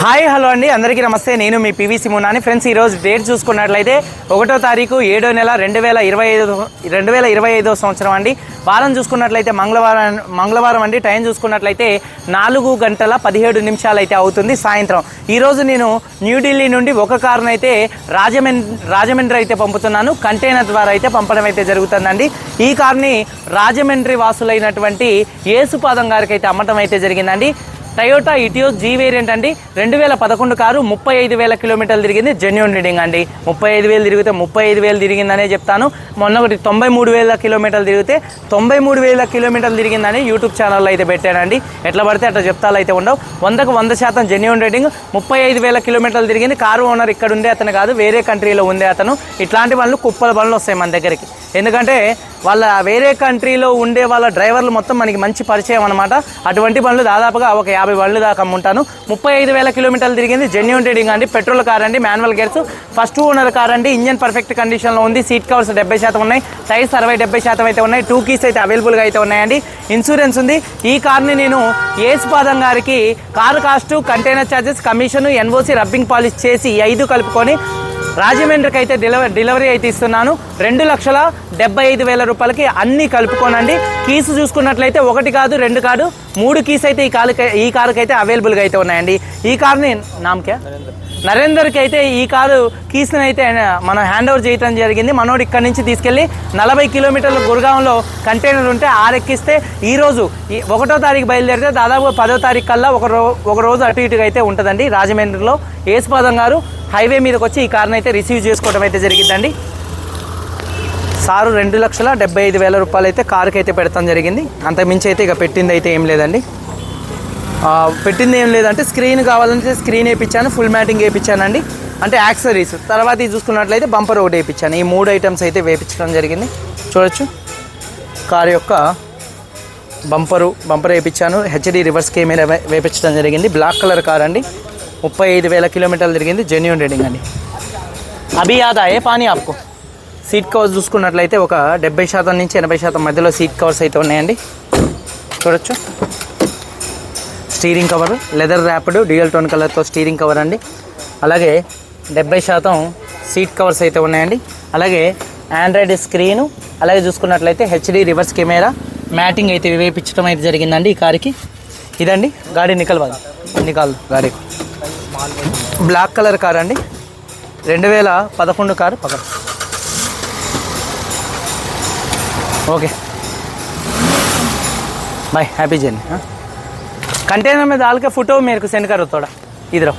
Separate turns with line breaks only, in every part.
Hi hello అండి. అందరికీ నమస్తే. నేను మీ పివిసి మున్నాని ఫ్రెండ్స్ ఈరోజు డేట్ చూసుకున్నట్లయితే ఒకటో తారీఖు ఏడో నెల రెండు వేల ఇరవై ఐదు రెండు వేల ఇరవై ఐదో సంవత్సరం అండి. వారం చూసుకున్నట్లయితే మంగళవారం మంగళవారం అండి. టైం చూసుకున్నట్లయితే నాలుగు గంటల పదిహేడు నిమిషాలు అయితే అవుతుంది సాయంత్రం. ఈరోజు నేను న్యూఢిల్లీ నుండి ఒక కారును అయితే రాజమండ్రి రాజమండ్రి అయితే పంపుతున్నాను. కంటైనర్ ద్వారా అయితే పంపడం అయితే జరుగుతుందండి. ఈ కార్ని రాజమండ్రి వాసులైనటువంటి యేసుపాదం గారికి అయితే అమ్మటం అయితే జరిగిందండి. టయోటా ఇటియోస్ జీ వేరియంట్ అండి. రెండు వేల పదకొండు కారు ముప్పై ఐదు వేల కిలోమీటర్లు తిరిగింది. జెన్యున్ రీడింగ్ అండి. ముప్పై ఐదు వేలు తిరిగితే ముప్పై ఐదు వేలు తిరిగిందనే చెప్తాను. మొన్న ఒకటి తొంభై మూడు వేల కిలోమీటర్లు తిరిగితే తొంభై మూడు వేల కిలోమీటర్లు తిరిగిందని యూట్యూబ్ ఛానల్లో అయితే పెట్టానండి. ఎట్లా పడితే అట్లా చెప్తాలు అయితే ఉండవు. వందకు వంద శాతం జెన్యున్ రేటింగ్ ముప్పై ఐదు వేల కిలోమీటర్లు తిరిగింది. కారు ఓనర్ ఇక్కడ ఉండే అతను కాదు వేరే కంట్రీలో ఉండే అతను. ఇట్లాంటి వాళ్ళు కుప్పల బండ్లు వస్తాయి మన దగ్గరికి. ఎందుకంటే వాళ్ళ వేరే కంట్రీలో ఉండే వాళ్ళ డ్రైవర్లు మొత్తం మనకి మంచి పరిచయం అనమాట అటువంటి బండ్లు దాదాపుగా ఒక యాభై బండ్లు దాకా అమ్ముంటాను. ముప్పై ఐదు వేల కిలోమీటర్లు తిరిగింది జెన్యున్ రీడింగ్ అండి. పెట్రోల్ కార్ అండి manual gears first owner car అండి. ఇంజన్ పర్ఫెక్ట్ కండిషన్లో ఉంది. సీట్ కవర్స్ డెబ్బై శాతం ఉన్నాయి. టైర్స్ అరవై డెబ్బై శాతం అయితే ఉన్నాయి. టూ కీస్ అయితే అవైలబుల్గా అయితే ఉన్నాయండి. ఇన్సూరెన్స్ ఉంది. ఈ కార్ని నేను ఏసుపాదం గారికి car cost container charges commission N O C rubbing polish చేసి ఐదు కలుపుకొని రాజమండ్రికి అయితే డెలివరీ డెలివరీ అయితే ఇస్తున్నాను. రెండు లక్షల డెబ్బై ఐదు వేల రూపాయలకి అన్నీ కలుపుకోనండి. కీస్ చూసుకున్నట్లయితే ఒకటి కాదు రెండు కాదు మూడు కీస్ అయితే ఈ కారు ఈ కారుకి అయితే అవైలబుల్గా అయితే ఉన్నాయండి. ఈ కార్ని నామకే నరేందర్కి అయితే ఈ కారు కీస్ని అయితే మనం హ్యాండ్ ఓవర్ చేయడం జరిగింది. మనోడు ఇక్కడ నుంచి తీసుకెళ్ళి నలభై కిలోమీటర్ల గురుగాంలో కంటైనర్ ఉంటే ఆరెక్కిస్తే ఈ రోజు ఈ ఒకటో తారీఖు బయలుదేరితే దాదాపు పదో తారీఖు కల్లా ఒక రో ఒక రోజు అటు ఇటుగా అయితే ఉంటుందండి రాజమండ్రిలో యేసుపాదం గారు హైవే మీదకి వచ్చి ఈ కార్ని అయితే రిసీవ్ చేసుకోవడం అయితే జరిగిందండి సారు రెండు లక్షల డెబ్బై ఐదు వేల రూపాయలు అయితే కారుకి అయితే పెడతాం జరిగింది. అంతకుమించి అయితే ఇక పెట్టింది అయితే ఏం లేదండి. పెట్టింది ఏం లేదంటే స్క్రీన్ కావాలంటే స్క్రీన్ వేయించాను ఫుల్ మ్యాటింగ్ వేయించానండి అంటే యాక్సరీస్ తర్వాత ఇది చూసుకున్నట్లయితే బంపర్ ఒకటి వేయించాను ఈ మూడు ఐటమ్స్ అయితే వేయించడం జరిగింది. చూడొచ్చు. కారు యొక్క బంపరు బంపర్ వేయించాను హెచ్డి రివర్స్ కెమెరా వేయించడం జరిగింది. బ్లాక్ కలర్ కార్ అండి. ముప్పై ఐదు వేల కిలోమీటర్లు జరిగింది జెన్యున్ రీడింగ్ అండి. అభి ఆదాయే పానీ ఆప్కో. సీట్ కవర్స్ చూసుకున్నట్లయితే ఒక డెబ్బై శాతం నుంచి ఎనభై శాతం మధ్యలో సీట్ కవర్స్ అయితే ఉన్నాయండి. చూడొచ్చు. Steering cover leather rapid dual tone కలర్తో స్టీరింగ్ కవర్ అండి. అలాగే డెబ్బై శాతం సీట్ కవర్స్ అయితే ఉన్నాయండి. అలాగే ఆండ్రాయిడ్ స్క్రీను అలాగే చూసుకున్నట్లయితే హెచ్డి రివర్స్ కెమెరా మ్యాటింగ్ అయితే వేపించడం అయితే జరిగిందండి ఈ కారుకి. ఇదండి గాడి నికల్ వాళ్ళ నికాల్ గాడి. బ్లాక్ కలర్ కార్ అండి. రెండు వేల పదకొండు కారు పక్కన okay. Bye happy journey. Container మీద ఆల్కే ఫోటో మీరు సెండ్ కరో తోడా. ఇదిరో.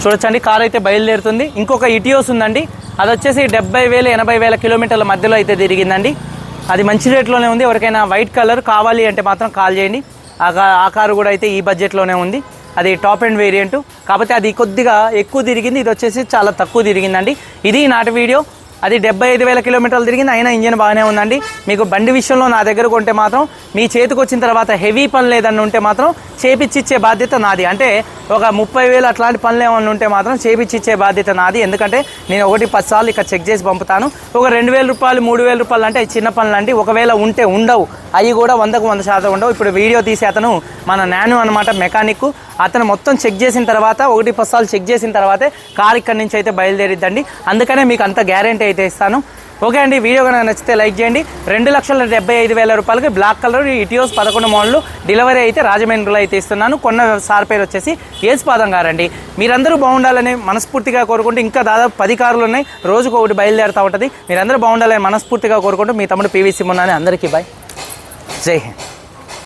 చూడొచ్చండి కార్ అయితే బయలుదేరుతుంది. ఇంకొక ఇటియోస్ ఉందండి. అది వచ్చేసి డెబ్బై వేల ఎనభై వేల కిలోమీటర్ల మధ్యలో అయితే తిరిగిందండి. అది మంచి రేట్లోనే ఉంది. ఎవరికైనా వైట్ కలర్ కావాలి అంటే మాత్రం కాల్ చేయండి. ఆ ఆ కారు కూడా అయితే ఈ బడ్జెట్లోనే ఉంది. అది టాప్ అండ్ వేరియంట్. కాకపోతే అది కొద్దిగా ఎక్కువ తిరిగింది. ఇది వచ్చేసి చాలా తక్కువ తిరిగిందండి. ఇది నాటి వీడియో. అది డెబ్బై ఐదు వేల కిలోమీటర్లు తిరిగింది. అయినా ఇంజిన్ బాగానే ఉందండి. మీకు బండి విషయంలో నా దగ్గర కొంటే మాత్రం మీ చేతికి వచ్చిన తర్వాత హెవీ పని లేదని ఉంటే మాత్రం చేపిచ్చిచ్చే బాధ్యత నాది. అంటే ఒక ముప్పై వేలు అట్లాంటి పనులు ఏమైనా ఉంటే మాత్రం చేపిచ్చిచ్చే బాధ్యత నాది. ఎందుకంటే నేను ఒకటి పది సార్లు ఇక్కడ చెక్ చేసి పంపుతాను. ఒక రెండు వేల రూపాయలు మూడు వేల రూపాయలు అంటే చిన్న పనులు అండి ఒకవేళ ఉంటే ఉండవు. అవి కూడా వందకు వంద శాతం ఉండవు. ఇప్పుడు వీడియో తీసి అతను మన నాను అనమాట మెకానిక్. అతను మొత్తం చెక్ చేసిన తర్వాత ఒకటి పది సార్లు చెక్ చేసిన తర్వాతే కార్ ఇక్కడి నుంచి అయితే బయలుదేరిద్దండి. అందుకనే మీకు అంత గ్యారంటీ అయితే ఇస్తాను. ఓకే అండి వీడియో కనుక నచ్చితే లైక్ చేయండి. రెండు లక్షల డెబ్బై ఐదు వేల రూపాయలకి బ్లాక్ కలర్ ఇటియోస్ పదకొండు మోడల్ డెలివరీ అయితే రాజమండ్రిలో అయితే ఇస్తున్నాను. కొన్న సార్ పేరు వచ్చేసి ఏసుపాదం గారండి. మీరందరూ బాగుండాలని మనస్ఫూర్తిగా కోరుకుంటూ ఇంకా దాదాపు పది కార్లు ఉన్నాయి. రోజుకు ఒకటి బయలుదేరుతూ ఉంటుంది. మీరందరూ బాగుండాలని మనస్ఫూర్తిగా కోరుకుంటూ మీ తమ్ముడు పీవీసీ మొన్న అందరికీ బాయ్ జై హింద్.